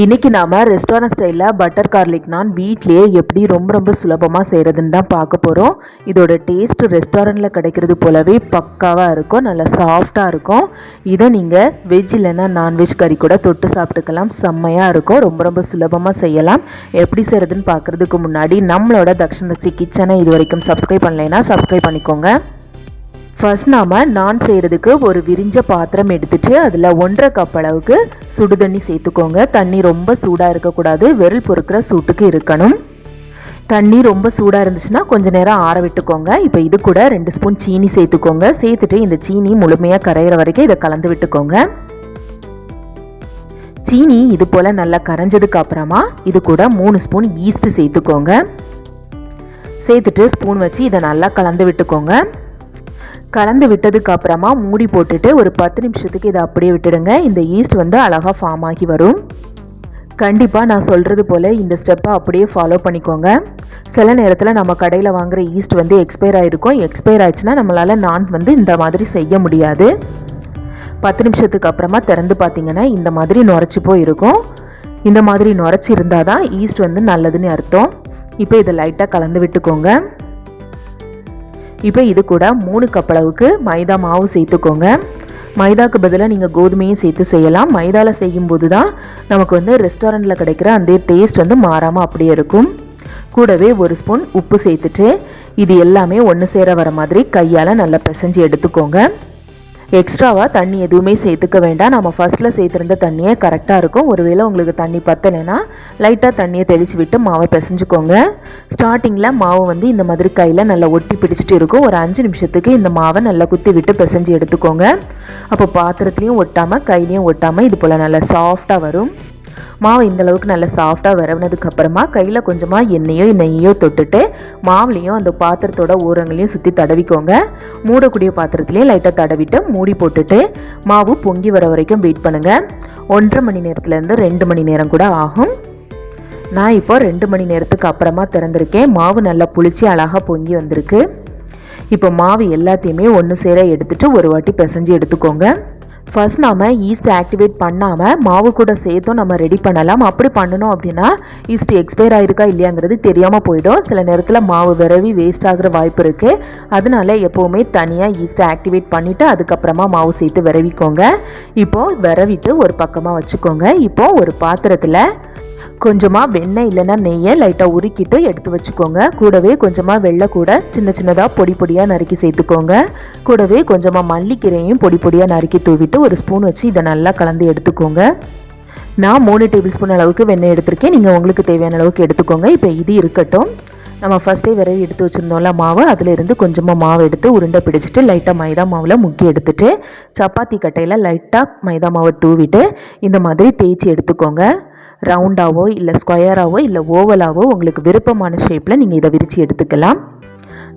இன்னைக்கு நாம் ரெஸ்டாரண்ட் ஸ்டைலில் பட்டர் கார்லிக் நான் வீட்லேயே எப்படி ரொம்ப ரொம்ப சுலபமாக செய்கிறதுன்னு தான் பார்க்க போகிறோம் இதோட டேஸ்ட் ரெஸ்டாரண்ட்டில் கிடைக்கிறது போலவே பக்காவாக இருக்கும் நல்லா சாஃப்டாக இருக்கும். இதை நீங்கள் வெஜ் இல்லைன்னா நான்வெஜ் கறி கூட தொட்டு சாப்பிட்டுக்கலாம். செம்மையாக இருக்கும் ரொம்ப ரொம்ப சுலபமாக செய்யலாம். எப்படி செய்கிறதுன்னு பார்க்குறதுக்கு முன்னாடி நம்மளோட தக்ஷன் தக்ஷி கிச்சனை இது வரைக்கும் சப்ஸ்கிரைப் பண்ணலைன்னா சப்ஸ்கிரைப் பண்ணிக்கோங்க. ஃபர்ஸ்ட் நாம் நான் செய்கிறதுக்கு ஒரு விரிஞ்ச பாத்திரம் எடுத்துகிட்டு அதில் ஒன்றரை கப் அளவுக்கு சுடு தண்ணி சேர்த்துக்கோங்க. தண்ணி ரொம்ப சூடாக இருக்கக்கூடாது. விரல் பொறுக்கிற சூட்டுக்கு இருக்கணும். தண்ணி ரொம்ப சூடாக இருந்துச்சுன்னா கொஞ்சம் நேரம் ஆற விட்டுக்கோங்க. இப்போ இது கூட ரெண்டு ஸ்பூன் சீனி சேர்த்துக்கோங்க. சேர்த்துட்டு இந்த சீனி முழுமையாக கரையிற வரைக்கும் இதை கலந்து விட்டுக்கோங்க. சீனி இது போல் நல்லா கரைஞ்சதுக்கு அப்புறமா இது கூட மூணு ஸ்பூன் ஈஸ்ட் சேர்த்துக்கோங்க. சேர்த்துட்டு ஸ்பூன் வச்சு இதை நல்லா கலந்து விட்டுக்கோங்க. கலந்து விட்டதுக்கு அப்புறமா மூடி போட்டுட்டு ஒரு பத்து நிமிஷத்துக்கு இதை அப்படியே விட்டுடுங்க. இந்த ஈஸ்ட் வந்து அழகாக ஃபார்ம் ஆகி வரும். கண்டிப்பாக நான் சொல்கிறது போல் இந்த ஸ்டெப்பை அப்படியே ஃபாலோ பண்ணிக்கோங்க. சில நேரத்தில் நம்ம கடையில் வாங்குகிற ஈஸ்ட் வந்து எக்ஸ்பயர் ஆகிருக்கும் எக்ஸ்பயர் ஆயிடுச்சுன்னா நம்மளால் நான் வந்து இந்த மாதிரி செய்ய முடியாது. பத்து நிமிஷத்துக்கு அப்புறமா திறந்து பார்த்தீங்கன்னா இந்த மாதிரி நுரைச்சி போய் இருக்கும் இந்த மாதிரி நுரைச்சி இருந்தால் தான் ஈஸ்ட் வந்து நல்லதுன்னு அர்த்தம். இப்போ இதை லைட்டாக கலந்து விட்டுக்கோங்க. இப்போ இது கூட மூணு கப் அளவுக்கு மைதா மாவு சேர்த்துக்கோங்க. மைதாக்கு பதிலாக நீங்கள் கோதுமையும் சேர்த்து செய்யலாம். மைதாவில் செய்யும்போது தான் நமக்கு வந்து ரெஸ்டாரண்ட்டில் கிடைக்கிற அந்த டேஸ்ட் வந்து மாறாமல் அப்படியே இருக்கும். கூடவே ஒரு ஸ்பூன் உப்பு சேர்த்துட்டு இது எல்லாமே ஒன்று சேர வர மாதிரி கையால் நல்லா பிசைஞ்சு எடுத்துக்கோங்க. எக்ஸ்ட்ராவாக தண்ணி எதுவுமே சேர்த்துக்க வேண்டாம். நம்ம ஃபஸ்ட்டில் சேர்த்துருந்த தண்ணியே கரெக்டாக இருக்கும். ஒருவேளை உங்களுக்கு தண்ணி பத்தலைன்னா லைட்டாக தண்ணியை தெளித்து விட்டு மாவை பிசைஞ்சுக்கோங்க. ஸ்டார்டிங்கில் மாவு வந்து இந்த மாதிரி கையில் நல்லா ஒட்டி பிடிச்சிட்டு இருக்கும். ஒரு அஞ்சு நிமிஷத்துக்கு இந்த மாவை நல்லா குத்தி விட்டு பிசைஞ்சு எடுத்துக்கோங்க. அப்போ பாத்திரத்துலேயும் ஒட்டாமல் கையிலையும் ஒட்டாமல் இது போல் நல்லா சாஃப்டாக வரும். மாவு இந்த அளவுக்கு நல்லா சாஃப்டாக வரவுனதுக்கு அப்புறமா கையில் கொஞ்சமாக எண்ணெயோ நெய்யோ தொட்டுட்டு மாவுலேயும் அந்த பாத்திரத்தோட ஓரங்களையும் சுற்றி தடவிக்கோங்க. மூடக்கூடிய பாத்திரத்துலேயும் லைட்டாக தடவிட்டு மூடி போட்டுட்டு மாவு பொங்கி வர வரைக்கும் வெயிட் பண்ணுங்கள் ஒன்றரை மணி நேரத்துலேருந்து ரெண்டு மணி நேரம் கூட ஆகும். நான் இப்போ ரெண்டு மணி நேரத்துக்கு அப்புறமா திறந்திருக்கேன். மாவு நல்லா புளிச்சு அழகாக பொங்கி வந்திருக்கு. இப்போ மாவு எல்லாத்தையுமே ஒன்று சேர எடுத்துகிட்டு ஒரு வாட்டி பிசைஞ்சு எடுத்துக்கோங்க. ஃபர்ஸ்ட் நாம் ஈஸ்ட் ஆக்டிவேட் பண்ணாமல் மாவு கூட சேர்த்தும் நம்ம ரெடி பண்ணலாம். அப்படி பண்ணணும் அப்படின்னா ஈஸ்ட் எக்ஸ்பயர் ஆகிருக்கா இல்லையாங்கிறது தெரியாமல் போயிடும். சில நேரத்தில் மாவு விரவி வேஸ்ட் ஆகிற வாய்ப்பு இருக்குது அதனால எப்போவுமே தனியாக ஈஸ்ட்டை ஆக்டிவேட் பண்ணிவிட்டு அதுக்கப்புறமா மாவு சேர்த்து விரவிக்கோங்க. இப்போது விரவிட்டு ஒரு பக்கமாக வச்சுக்கோங்க. இப்போது ஒரு பாத்திரத்தில் கொஞ்சமாக வெண்ணெய் இல்லைன்னா நெய்யை லைட்டாக உருக்கிட்டு எடுத்து வச்சுக்கோங்க. கூடவே கொஞ்சமாக வெள்ளை கூட சின்ன சின்னதாக பொடி பொடியாக நறுக்கி சேர்த்துக்கோங்க. கூடவே கொஞ்சமாக மல்லிக்கீரையும் பொடி பொடியாக நறுக்கி தூவிட்டு ஒரு ஸ்பூன் வச்சு இதை நல்லா கலந்து எடுத்துக்கோங்க. நான் மூணு டேபிள் ஸ்பூன் அளவுக்கு வெண்ணெய் எடுத்திருக்கேன். நீங்கள் உங்களுக்கு தேவையான அளவுக்கு எடுத்துக்கோங்க. இப்போ இது இருக்கட்டும். நம்ம ஃபஸ்ட்டே விரவி எடுத்து வச்சுருந்தோம்ல மாவு அதிலிருந்து கொஞ்சமாக மாவு எடுத்து உருண்டை பிடிச்சிட்டு லைட்டாக மைதா மாவில் முக்கி எடுத்துட்டு சப்பாத்தி கட்டையில் லைட்டாக மைதா மாவை தூவிட்டு இந்த மாதிரி தேய்ச்சி எடுத்துக்கோங்க. ரவுண்டாவோ இல்லை ஸ்கொயராகவோ இல்லை ஓவலாகவோ உங்களுக்கு விருப்பமான ஷேப்பில் நீங்கள் இதை விரித்து எடுத்துக்கலாம்.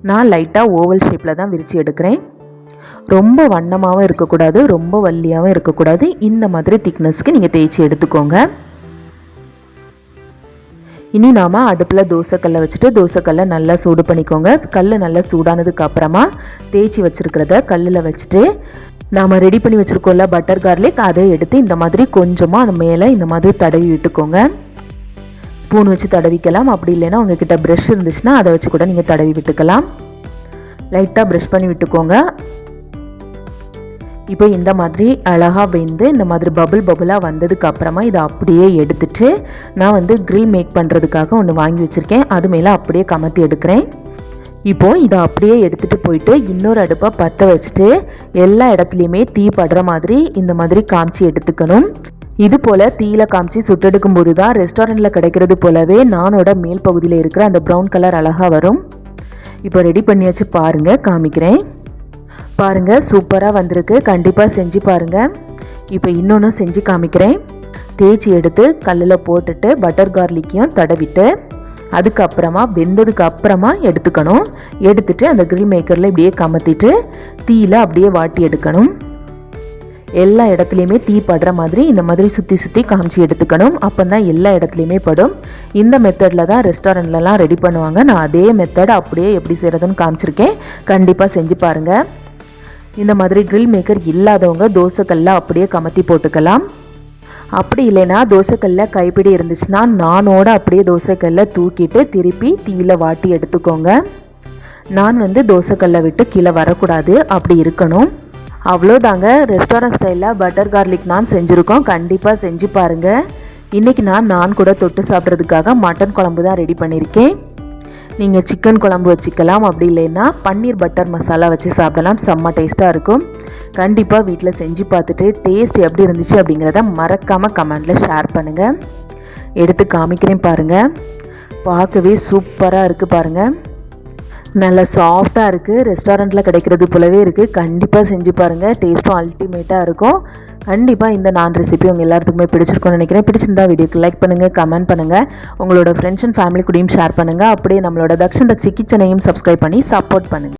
நான் லைட்டாக ஓவல் ஷேப்பில் தான் விரித்து எடுக்கிறேன். ரொம்ப வண்ணமாகவும் இருக்கக்கூடாது ரொம்ப வள்ளியாகவும் இருக்கக்கூடாது. இந்த மாதிரி திக்னஸ்க்கு நீங்கள் தேய்ச்சி எடுத்துக்கோங்க. இனி நாம் அடுப்பில் தோசைக்கல்லை வச்சுட்டு தோசைக்கல்லை நல்லா சூடு பண்ணிக்கோங்க. கல் நல்லா சூடானதுக்கு அப்புறமா தேய்ச்சி வச்சுருக்கிறத கல்லில் வச்சுட்டு நாம் ரெடி பண்ணி வச்சுருக்கோம்ல பட்டர் கார்லிக் அதை எடுத்து இந்த மாதிரி கொஞ்சமாக அது மேலே இந்த மாதிரி தடவி விட்டுக்கோங்க. ஸ்பூன் வச்சு தடவிக்கலாம். அப்படி இல்லைன்னா உங்ககிட்ட ப்ரஷ் இருந்துச்சுன்னா அதை வச்சு கூட நீங்கள் தடவி விட்டுக்கலாம். லைட்டாக ப்ரஷ் பண்ணி விட்டுக்கோங்க. இப்போ இந்த மாதிரி அழகாக வெந்து இந்த மாதிரி பபுள் பபுளாக வந்ததுக்கு அப்புறமா இதை அப்படியே எடுத்துட்டு நான் வந்து கிரில் மேக் பண்ணுறதுக்காக ஒன்று வாங்கி வச்சுருக்கேன். அது மேலே அப்படியே கமத்தி எடுக்கிறேன். இப்போது இதை அப்படியே எடுத்துகிட்டு போயிட்டு இன்னொரு அடுப்பை பற்ற வச்சுட்டு எல்லா இடத்துலையுமே தீ படுற மாதிரி இந்த மாதிரி காமிச்சு எடுத்துக்கணும். இது போல் தீயில காமிச்சு சுட்டெடுக்கும் போது தான் ரெஸ்டாரண்ட்டில் கிடைக்கிறது போலவே நானோட மேல் பகுதியில் இருக்கிற அந்த ப்ரௌன் கலர் அழகாக வரும். இப்போ ரெடி பண்ணியாச்சு பாருங்கள் காமிக்கிறேன். பாருங்கள் சூப்பராக வந்திருக்கு. கண்டிப்பாக செஞ்சு பாருங்கள் இப்போ இன்னொன்று செஞ்சு காமிக்கிறேன். தேய்ச்சி எடுத்து கல்லில் போட்டுட்டு பட்டர் கார்லிக்கையும் தடவிட்டு அதுக்கப்புறமா வெந்ததுக்கு அப்புறமா எடுத்துக்கணும். எடுத்துட்டு அந்த கிரில் மேக்கரில் இப்படியே கமத்திட்டு தீயில் அப்படியே வாட்டி எடுக்கணும். எல்லா இடத்துலையுமே தீ படுற மாதிரி இந்த மாதிரி சுற்றி சுற்றி காமிச்சு எடுத்துக்கணும். அப்போ தான் எல்லா இடத்துலையுமே படும். இந்த மெத்தடில் தான் ரெஸ்டாரண்ட்லலாம் ரெடி பண்ணுவாங்க. நான் அதே மெத்தட் அப்படியே எப்படி செய்கிறதுன்னு காமிச்சிருக்கேன். கண்டிப்பாக செஞ்சு பாருங்கள் இந்த மாதிரி கிரில் மேக்கர் இல்லாதவங்க தோசைக்கல்லாம் அப்படியே கமத்தி போட்டுக்கலாம். அப்படி இல்லைன்னா தோசைக்கல்ல கைப்பிடி இருந்துச்சுன்னா நானோட அப்படியே தோசைக்கல்ல தூக்கிட்டு திருப்பி தீயில வாட்டி எடுத்துக்கோங்க. நான் வந்து தோசைக்கல்லை விட்டு கீழே வரக்கூடாது அப்படி இருக்கணும். அவ்வளோதாங்க. ரெஸ்டாரண்ட் ஸ்டைலில் பட்டர் கார்லிக் நான் செஞ்சுருக்கோம். கண்டிப்பாக செஞ்சு பாருங்கள் இன்றைக்கி நான் நான் கூட தொட்டு சாப்பிட்றதுக்காக மட்டன் குழம்பு தான் ரெடி பண்ணியிருக்கேன் நீங்கள் சிக்கன் குழம்பு வச்சுக்கலாம். அப்படி இல்லைன்னா பன்னீர் பட்டர் மசாலா வச்சு சாப்பிடலாம். செம்ம டேஸ்ட்டாக இருக்கும். கண்டிப்பாக வீட்டில் செஞ்சு பார்த்துட்டு டேஸ்ட் எப்படி இருந்துச்சு அப்படிங்கிறத மறக்காமல் கமெண்டில் ஷேர் பண்ணுங்கள் எடுத்து காமிக்கிறேன் பாருங்கள் பார்க்கவே சூப்பராக இருக்குது பாருங்கள் நல்ல சாஃப்டாக இருக்குது ரெஸ்டாரண்ட்டில் கிடைக்கிறது போலவே இருக்குது கண்டிப்பாக செஞ்சு பாருங்கள் டேஸ்ட்டும் அல்டிமேட்டாக இருக்கும். கண்டிப்பாக இந்த நான் ரெசிபி உங்கள் எல்லாத்துக்குமே பிடிச்சிருக்கும்னு நினைக்கிறேன். பிடிச்சிருந்தா வீடியோக்கு லைக் பண்ணுங்கள் கமெண்ட் பண்ணுங்கள் உங்களோட ஃப்ரெண்ட்ஸ் அண்ட் ஃபேமிலி கூடயும் ஷேர் பண்ணுங்கள் அப்படியே நம்மளோட தக்ஷன் தக்ஷி கிச்சனையும் சப்ஸ்கிரைப் பண்ணி சப்போர்ட் பண்ணுங்கள்